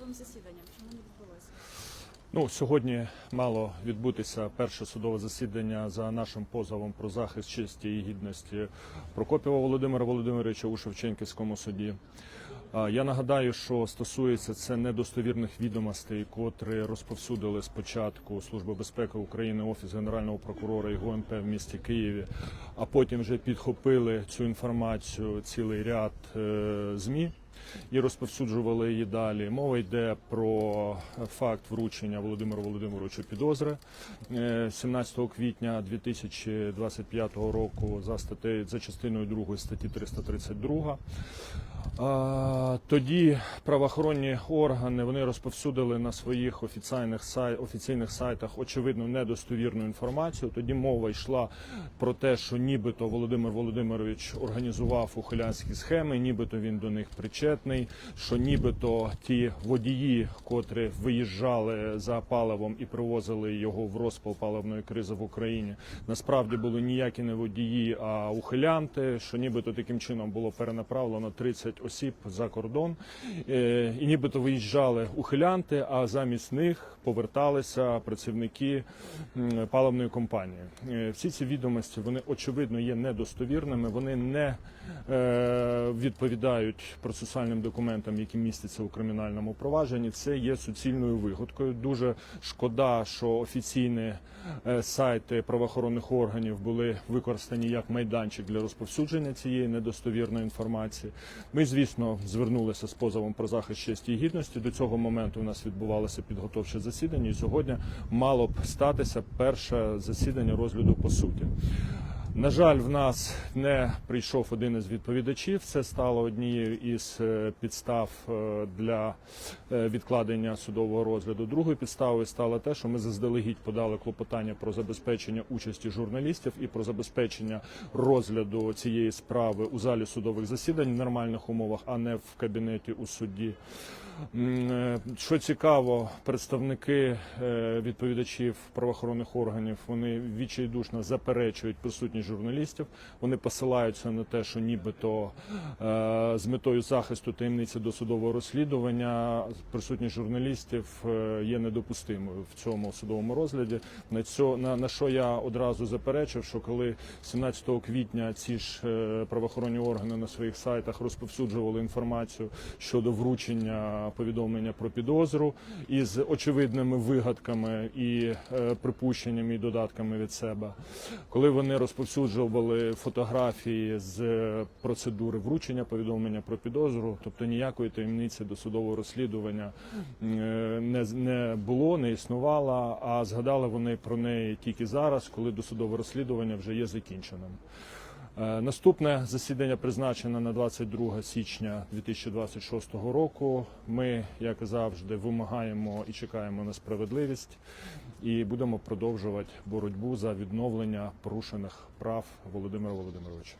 судовим засіданням? Чому не відбулося? Ну, сьогодні мало відбутися перше судове засідання за нашим позовом про захист честі і гідності Прокопіва Володимира Володимировича у Шевченківському суді. Я нагадаю, що стосується це недостовірних відомостей, котрі розповсюдили спочатку Служба безпеки України, Офіс Генерального прокурора і ГУНП в місті Києві, а потім вже підхопили цю інформацію цілий ряд е, ЗМІ і розповсюджували її далі. Мова йде про факт вручення Володимиру Володимировичу підозри е, 17 квітня 2025 року за статтею за частиною 2 статті 332. Тоді правоохоронні органи вони розповсюдили на своїх офіційних сай, офіційних сайтах очевидно недостовірну інформацію. Тоді мова йшла про те, що нібито Володимир Володимирович організував ухилянські схеми, нібито він до них причетний, що нібито ті водії, котрі виїжджали за паливом і привозили його в розпал паливної кризи в Україні, насправді були ніякі не водії, а ухилянти, що нібито таким чином було перенаправлено 30 осіб за кордон, Е, і нібито виїжджали ухилянти, а замість них поверталися працівники паливної компанії. Е, Всі ці відомості вони очевидно є недостовірними. Вони не е, відповідають процесуальним документам, які містяться у кримінальному провадженні. Це є суцільною вигадкою. Дуже шкода, що офіційні е, сайти правоохоронних органів були використані як майданчик для розповсюдження цієї недостовірної інформації. Ми, звісно, звернулися з позовом про захист честі і гідності. До цього моменту у нас відбувалося підготовче засідання, і сьогодні мало б статися перше засідання розгляду по суті. На жаль, в нас не прийшов один із відповідачів. Це стало однією із е, підстав е, для е, відкладення судового розгляду. Другою підставою стало те, що ми заздалегідь подали клопотання про забезпечення участі журналістів і про забезпечення розгляду цієї справи у залі судових засідань в нормальних умовах, а не в кабінеті у судді. Що цікаво, представники відповідачів правоохоронних органів вони відчайдушно заперечують присутність журналістів. Вони посилаються на те, що нібито е, з метою захисту таємниці досудового розслідування присутність журналістів е, є недопустимою в цьому судовому розгляді. На цьо на, на що я одразу заперечив, що коли 17 квітня ці ж е, правоохоронні органи на своїх сайтах розповсюджували інформацію щодо вручення повідомлення про підозру із очевидними вигадками і припущеннями і додатками від себе. Коли вони розповсюджували фотографії з е, процедури вручення повідомлення про підозру, тобто ніякої таємниці досудового розслідування е, не, не було, не існувало, а згадали вони про неї тільки зараз, коли досудове розслідування вже є закінченим. Е, Наступне засідання призначено на 22 січня 2026 року. Ми, як завжди, вимагаємо і чекаємо на справедливість і будемо продовжувати боротьбу за відновлення порушених прав Володимира Володимировича.